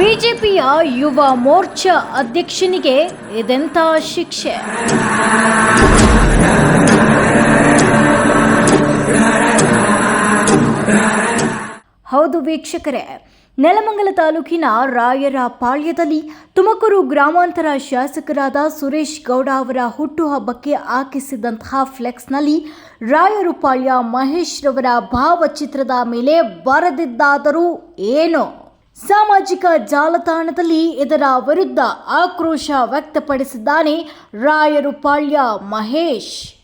ಬಿಜೆಪಿಯ ಯುವ ಮೋರ್ಚಾ ಅಧ್ಯಕ್ಷನಿಗೆ ಇದೆಂಥ ಶಿಕ್ಷೆ? ಹೌದು ವೀಕ್ಷಕರೇ, ನೆಲಮಂಗಲ ತಾಲೂಕಿನ ರಾಯರ ಪಾಳ್ಯದಲ್ಲಿ ತುಮಕೂರು ಗ್ರಾಮಾಂತರ ಶಾಸಕರಾದ ಸುರೇಶ್ ಗೌಡ ಅವರ ಹುಟ್ಟುಹಬ್ಬಕ್ಕೆ ಹಾಕಿಸಿದಂತಹ ಫ್ಲೆಕ್ಸ್ನಲ್ಲಿ ರಾಯರು ಪಾಳ್ಯ ಮಹೇಶ್ ರವರ ಭಾವಚಿತ್ರದ ಮೇಲೆ ಬರೆದಿದ್ದಾದರೂ ಏನು? ಸಾಮಾಜಿಕ ಜಾಲತಾಣದಲ್ಲಿ ಇದರ ವಿರುದ್ಧ ಆಕ್ರೋಶ ವ್ಯಕ್ತಪಡಿಸಿದ್ದಾನೆ ರಾಯರು ಪಾಳ್ಯ ಮಹೇಶ್.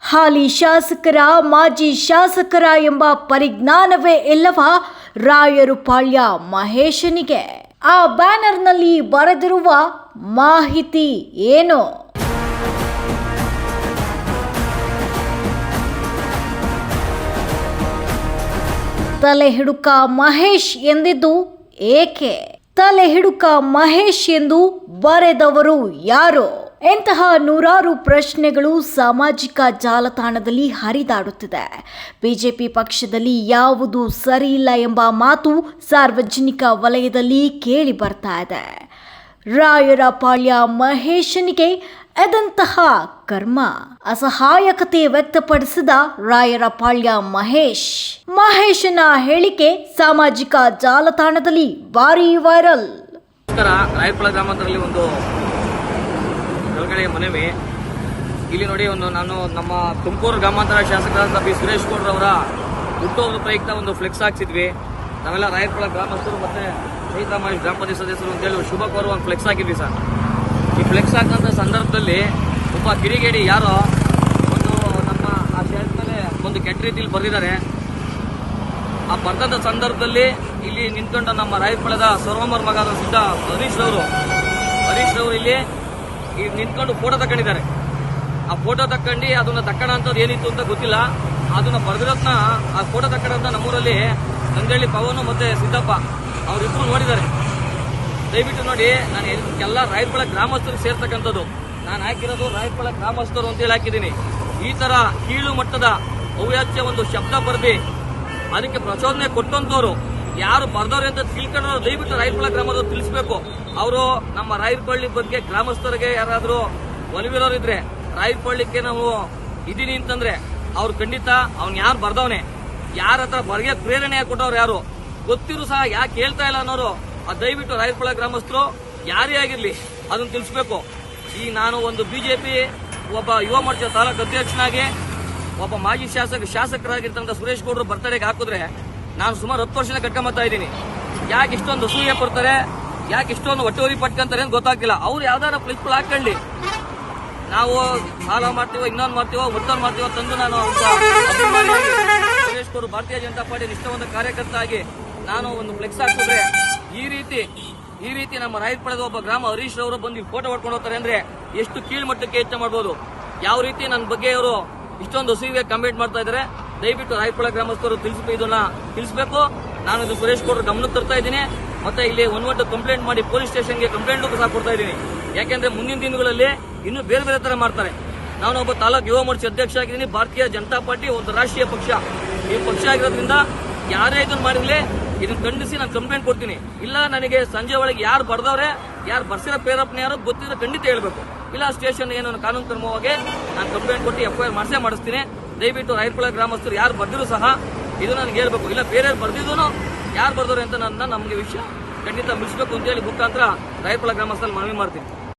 ಹಾಲಿ ಶಾಸಕರ, ಮಾಜಿ ಶಾಸಕರ ಎಂಬ ಪರಿಜ್ಞಾನವೇ ಇಲ್ಲವ ರಾಯರು ಪಾಳ್ಯ ಮಹೇಶನಿಗೆ. ಆ ಬ್ಯಾನರ್ನಲ್ಲಿ ಬರೆದಿರುವ ಮಾಹಿತಿ ಏನು? ತಲೆ ಹಿಡುಕ ಮಹೇಶ್ ಎಂದಿದ್ದು ಏಕೆ ತಲೆ ಹಿಡುಕ ಮಹೇಶ್ ಎಂದು ಬರೆದವರು ಯಾರು? ಎಂತಹ ನೂರಾರು ಪ್ರಶ್ನೆಗಳು ಸಾಮಾಜಿಕ ಜಾಲತಾಣದಲ್ಲಿ ಹರಿದಾಡುತ್ತಿದೆ. ಬಿಜೆಪಿ ಪಕ್ಷದಲ್ಲಿ ಯಾವುದು ಸರಿಯಿಲ್ಲ ಎಂಬ ಮಾತು ಸಾರ್ವಜನಿಕ ವಲಯದಲ್ಲಿ ಕೇಳಿ ಬರ್ತಾ ಇದೆ. ರಾಯರ ಪಾಳ್ಯ ಮಹೇಶನಿಗೆ ಎದಂತಹ ಕರ್ಮ ಅಸಹಾಯಕತೆ ವ್ಯಕ್ತಪಡಿಸಿದ ರಾಯರ ಪಾಳ್ಯ ಮಹೇಶ್. ಮಹೇಶನ ಹೇಳಿಕೆ ಸಾಮಾಜಿಕ ಜಾಲತಾಣದಲ್ಲಿ ಭಾರಿ ವೈರಲ್. ನಮಸ್ಕಾರ, ರಾಯಪುರ ಗ್ರಾಮಾಂತರದಲ್ಲಿ ಒಂದು ಮನವಿ. ಇಲ್ಲಿ ನೋಡಿ ಒಂದು ನಾನು ನಮ್ಮ ತುಮಕೂರು ಗ್ರಾಮಾಂತರ ಶಾಸಕರಾದ ಬಿ. ಸುರೇಶ್ ಗೌಡ್ರವರ ಹುಟ್ಟುಹಬ್ಬ ಪ್ರಯುಕ್ತ ಒಂದು ಫ್ಲೆಕ್ಸ್ ಹಾಕ್ಸಿದ್ವಿ. ನಾವೆಲ್ಲ ರಾಯಪುರ ಗ್ರಾಮಸ್ಥರು ಮತ್ತೆ ಚೈತಾಮ ಗ್ರಾಮ ಪಂಚಾಯತ್ ಸದಸ್ಯರು ಅಂತೇಳಿ ಶುಭ ಕೋರುವ ಫ್ಲೆಕ್ಸ್ ಹಾಕಿದ್ವಿ ಸರ್. ಈ ಫ್ಲೆಕ್ಸ್ ಹಾಕಂತ ಸಂದರ್ಭದಲ್ಲಿ ಒಬ್ಬ ಕಿರಿಗೇಡಿ ಯಾರೋ ಒಂದು ನಮ್ಮ ಆ ಶರ್ಟ್ ಮೇಲೆ ಒಂದು ಕೆಟ್ಟ ರೀತಿಯಲ್ಲಿ ಬರೆದಿದ್ದಾರೆ. ಆ ಬರ್ದಂತ ಸಂದರ್ಭದಲ್ಲಿ ಇಲ್ಲಿ ನಿಂತ್ಕೊಂಡ ನಮ್ಮ ರಾಯಪಳದ ಸರ್ವಮರ್ ಮಗಾದ ಸಿದ್ಧ ಹರೀಶ್ ರವರು. ಹರೀಶ್ ರವರು ಇಲ್ಲಿ ಈಗ ನಿಂತ್ಕೊಂಡು ಫೋಟೋ ತಕೊಂಡಿದ್ದಾರೆ ಆ ಫೋಟೋ ತಕ್ಕಂಡು ಅದನ್ನ ತಕ್ಕಣ ಅಂತದ್ದು ಏನಿತ್ತು ಅಂತ ಗೊತ್ತಿಲ್ಲ. ಅದನ್ನ ಬರೆದಿರೋದನ್ನ ಆ ಫೋಟೋ ತಕ್ಕಣಂತ ನಮ್ಮೂರಲ್ಲಿ ನಂದಳ್ಳಿ ಪವನು ಮತ್ತೆ ಸಿದ್ದಪ್ಪ ಅವರಿಬ್ರು ನೋಡಿದ್ದಾರೆ. ದಯವಿಟ್ಟು ನೋಡಿ, ನಾನು ಎಲ್ಲ ರಾಯಪುರ ಗ್ರಾಮಸ್ಥರು ಸೇರ್ತಕ್ಕಂಥದ್ದು. ನಾನು ಹಾಕಿರೋದು ರಾಯರ್ಪಳ ಗ್ರಾಮಸ್ಥರು ಅಂತೇಳಿ ಹಾಕಿದ್ದೀನಿ. ಈ ತರ ಕೀಳು ಮಟ್ಟದ ಅವ್ಯಾಚ್ಯ ಒಂದು ಶಬ್ದ ಬರೆದಿ, ಅದಕ್ಕೆ ಪ್ರಚೋದನೆ ಕೊಟ್ಟಂತವ್ರು ಯಾರು ಬರ್ದವ್ರೆ ಅಂತ ತಿಳ್ಕೊಂಡ್ರು, ದಯವಿಟ್ಟು ರಾಯಪಳ ಗ್ರಾಮದವ್ರು ತಿಳಿಸ್ಬೇಕು. ಅವರು ನಮ್ಮ ರಾಯರಪಳ್ಳಿ ಬಗ್ಗೆ ಗ್ರಾಮಸ್ಥರಿಗೆ ಯಾರಾದರೂ ಒಲವಿರೋರಿದ್ರೆ ರಾಯರಪಳ್ಳಿಗೆ ನಾವು ಇದ್ದೀನಿ ಅಂತಂದ್ರೆ, ಅವ್ರು ಖಂಡಿತ ಅವ್ನು ಯಾರು ಬರ್ದವನೆ? ಯಾರ ಹತ್ರ ಬರ್ಗೆ ಪ್ರೇರಣೆ ಕೊಟ್ಟವ್ರು ಯಾರು? ಗೊತ್ತಿರು ಸಹ ಯಾಕೆ ಹೇಳ್ತಾ ಇಲ್ಲ ಅನ್ನೋರು ದಯವಿಟ್ಟು ರಾಯರಪುಳ ಗ್ರಾಮಸ್ಥರು, ಯಾರೇ ಆಗಿರಲಿ ಅದನ್ನು ತಿಳಿಸ್ಬೇಕು. ಈ ನಾನು ಒಂದು ಬಿಜೆಪಿ ಒಬ್ಬ ಯುವ ಮೋರ್ಚಾ ತಾಲೂಕು ಅಧ್ಯಕ್ಷನಾಗಿ, ಒಬ್ಬ ಮಾಜಿ ಶಾಸಕ, ಶಾಸಕರಾಗಿರ್ತಕ್ಕಂಥ ಸುರೇಶ್ ಗೌಡರು ಬರ್ತಡೆಗೆ ಹಾಕಿದ್ರೆ ನಾನು ಸುಮಾರು ಹತ್ತು ವರ್ಷದಿಂದ ಕಟ್ಕೊಂಬತ್ತಾ ಇದ್ದೀನಿ. ಯಾಕೆ ಇಷ್ಟೊಂದು ಅಸೂಯೆ ಕೊಡ್ತಾರೆ? ಯಾಕೆ ಇಷ್ಟೊಂದು ಒಟ್ಟೋರಿ ಪಟ್ಕೊಂತಾರೆ ಅಂತ ಗೊತ್ತಾಗ್ತಿಲ್ಲ. ಅವ್ರು ಯಾವ್ದಾರ ಪ್ರಿನ್ಸಿಪಲ್ ಹಾಕೊಳ್ಳಿ ನಾವು ಸಾಲ ಮಾಡ್ತೀವೋ, ಇನ್ನೊಂದು ಮಾಡ್ತೀವೋ, ಮತ್ತೊಂದು ಮಾಡ್ತೀವೋ ತಂದು ನಾನು ಸುರೇಶ್ ಗೌಡರು ಭಾರತೀಯ ಜನತಾ ಪಾರ್ಟಿ ನಿಷ್ಠಾವಂತ ಕಾರ್ಯಕರ್ತ ಆಗಿ ನಾನು ಒಂದು ಫ್ಲೆಕ್ಸ್ ಹಾಕಿದ್ರೆ ಈ ರೀತಿ ಈ ರೀತಿ ನಮ್ಮ ರಾಯಪುರದ ಒಬ್ಬ ಗ್ರಾಮ ಹರೀಶ್ ಅವರು ಬಂದು ಫೋಟೋ ಹೊಡ್ಕೊಂಡು ಹೋಗ್ತಾರೆ ಅಂದ್ರೆ ಎಷ್ಟು ಕೀಳ್ಮಟ್ಟಕ್ಕೆ ಹೆಚ್ಚು ಮಾಡ್ಬೋದು. ಯಾವ ರೀತಿ ನನ್ನ ಬಗ್ಗೆ ಅವರು ಇಷ್ಟೊಂದು ಹಸಿವಿಗೆ ಕಮೆಂಟ್ ಮಾಡ್ತಾ ಇದ್ದಾರೆ, ದಯವಿಟ್ಟು ರಾಯಪುರ ಗ್ರಾಮಸ್ಥರು ತಿಳಿಸ್ಬೇಕು ಇದನ್ನ ತಿಳಿಸ್ಬೇಕು. ನಾನು ಇದು ಸುರೇಶ್ ಗೌಡ್ರ ಗಮನಕ್ಕೆ ತರ್ತಾ ಇದ್ದೀನಿ. ಮತ್ತೆ ಇಲ್ಲಿ ಒನ್ ಕಂಪ್ಲೇಂಟ್ ಮಾಡಿ ಪೊಲೀಸ್ ಸ್ಟೇಷನ್ಗೆ ಕಂಪ್ಲೇಂಟ್ ಸಹ ಕೊಡ್ತಾ ಇದ್ದೀನಿ. ಯಾಕೆಂದ್ರೆ ಮುಂದಿನ ದಿನಗಳಲ್ಲಿ ಇನ್ನೂ ಬೇರೆ ಬೇರೆ ತರ ಮಾಡ್ತಾರೆ. ನಾನು ಒಬ್ಬ ತಾಲೂಕು ಯುವ ಮೋರ್ಚಾ ಅಧ್ಯಕ್ಷ ಆಗಿದ್ದೀನಿ. ಭಾರತೀಯ ಜನತಾ ಪಾರ್ಟಿ ಒಂದು ರಾಷ್ಟ್ರೀಯ ಪಕ್ಷ. ಈ ಪಕ್ಷ ಆಗಿರೋದ್ರಿಂದ ಯಾರೇ ಇದನ್ನು ಮಾಡಿರ್ಲಿ ಇದನ್ನ ಖಂಡಿಸಿ ನಾನು ಕಂಪ್ಲೇಂಟ್ ಕೊಡ್ತೀನಿ. ಇಲ್ಲ, ನನಗೆ ಸಂಜೆ ಒಳಗೆ ಯಾರು ಬರ್ದವ್ರೆ, ಯಾರು ಬರ್ಸಿರೋ ಪೇರಪ್ಪನ ಯಾರು ಗೊತ್ತಿದ್ರೆ ಖಂಡಿತ ಹೇಳ್ಬೇಕು. ಇಲ್ಲ ಸ್ಟೇಷನ್ ಏನು ಕಾನೂನು ಕ್ರಮವಾಗಿ ನಾನು ಕಂಪ್ಲೇಂಟ್ ಕೊಟ್ಟು ಎಫ್ ಐ ಆರ್ ಮಾಡಿಸೇ ಮಾಡಿಸ್ತೀನಿ. ದಯವಿಟ್ಟು ರಾಯಪುರ ಗ್ರಾಮಸ್ಥರು ಯಾರು ಬರ್ದಿರು ಸಹ ಇದು ನನಗೆ ಹೇಳ್ಬೇಕು. ಇಲ್ಲ, ಬೇರೆ ಬರ್ದಿದ್ದು ಯಾರು ಬರ್ದವ್ರೆ ಅಂತ ನನ್ನ ನಮಗೆ ವಿಷಯ ಖಂಡಿತ ಮುಗಿಸ್ಬೇಕು ಅಂತ ಹೇಳಿ ಮುಖಾಂತರ ರಾಯಪುರ ಗ್ರಾಮಸ್ಥರಲ್ಲಿ ಮನವಿ ಮಾಡ್ತೀನಿ.